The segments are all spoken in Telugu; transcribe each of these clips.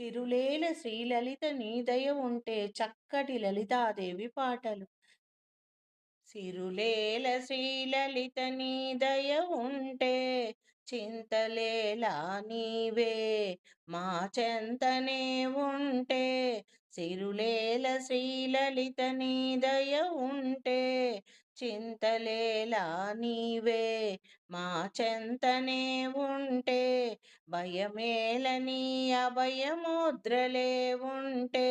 సిరులేల శ్రీలలిత నీదయ ఉంటే చక్కటి లలితాదేవి పాటలు. సిరులేల శ్రీలలిత నీదయ ఉంటే చింతలేలా నీవే మా చెంతనే ఉంటే సిరులేల శ్రీలలిత నీదయ ఉంటే చింతలేలా నీవే. మా చెంతనే ఉంటే భయమేలని అభయముద్రలే ఉంటే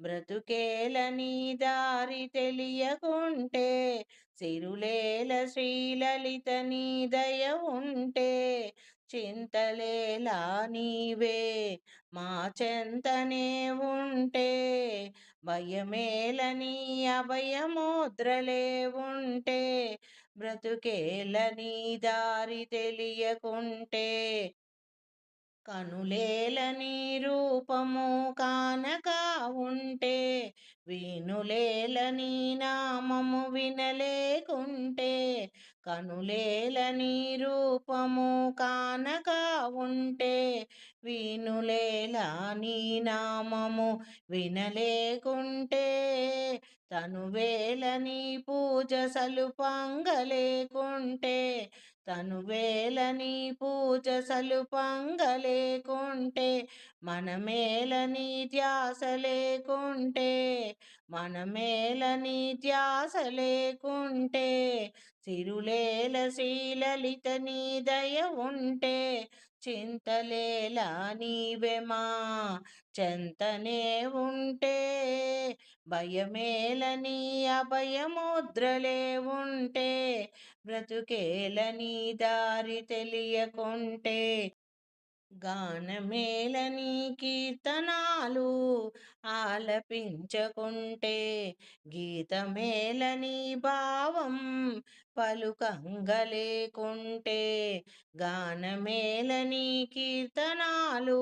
బ్రతుకేలని దారి తెలియకుంటే సిరులేల శ్రీలలిత నీ దయ ఉంటే చింతలేలా నీవే. మా చెంతనే ఉంటే భయమేలని అభయముద్రలే ఉంటే బ్రతుకేలని దారి తెలియకుంటే. కనులేలని రూపము కానక ఉంటే వీణులేలని నామము వినలేకుంటే. కనులేలని రూపము కానగా ఉంటే వీనులేలని నామము వినలేకుంటే తనువేలని పూజ సలుపంగలేకుంటే తను వేలని పూజ సలుపంగలేకుంటే మనమేలని ధ్యాస లేకుంటే మనమేలని ధ్యాస లేకుంటే సిరులేల శ్రీలలిత నీ దయ ఉంటే చింతలేలా నీవెమా చెంతనే ఉంటే భయమేలని అభయముద్రలే ఉంటే బ్రతుకేలని దారి తెలియకుంటే గానమేళని కీర్తనాలు ఆలపించకుంటే గీతమేళని భావం పలుకంగలేకుంటే గానమేళని కీర్తనాలు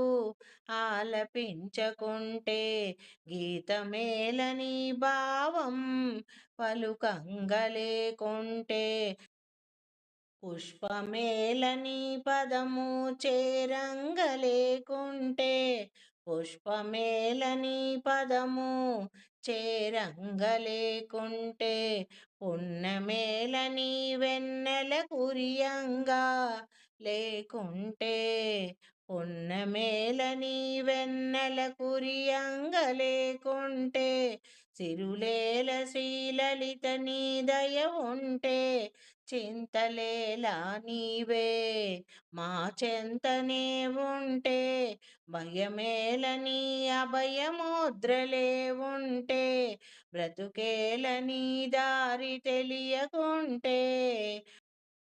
ఆలపించకుంటే గీతమేళని భావం పలుకంగలేకుంటే పుష్పమేలని పదము చేరంగలేకుంటే పుష్పమేలని పదము చేరంగలేకుంటే పుణ్యమేలని వెన్నెల కురియంగా లేకుంటే పుణ్యమేలని వెన్నెల కురియంగలేకుంటే సిరులేల శ్రీలలిత నీ దయ ఉంటే చింతలేలా నీవే. మా చెంతనే ఉంటే భయమేలని అభయముద్రలే ఉంటే బ్రతుకేలని దారి తెలియకుంటే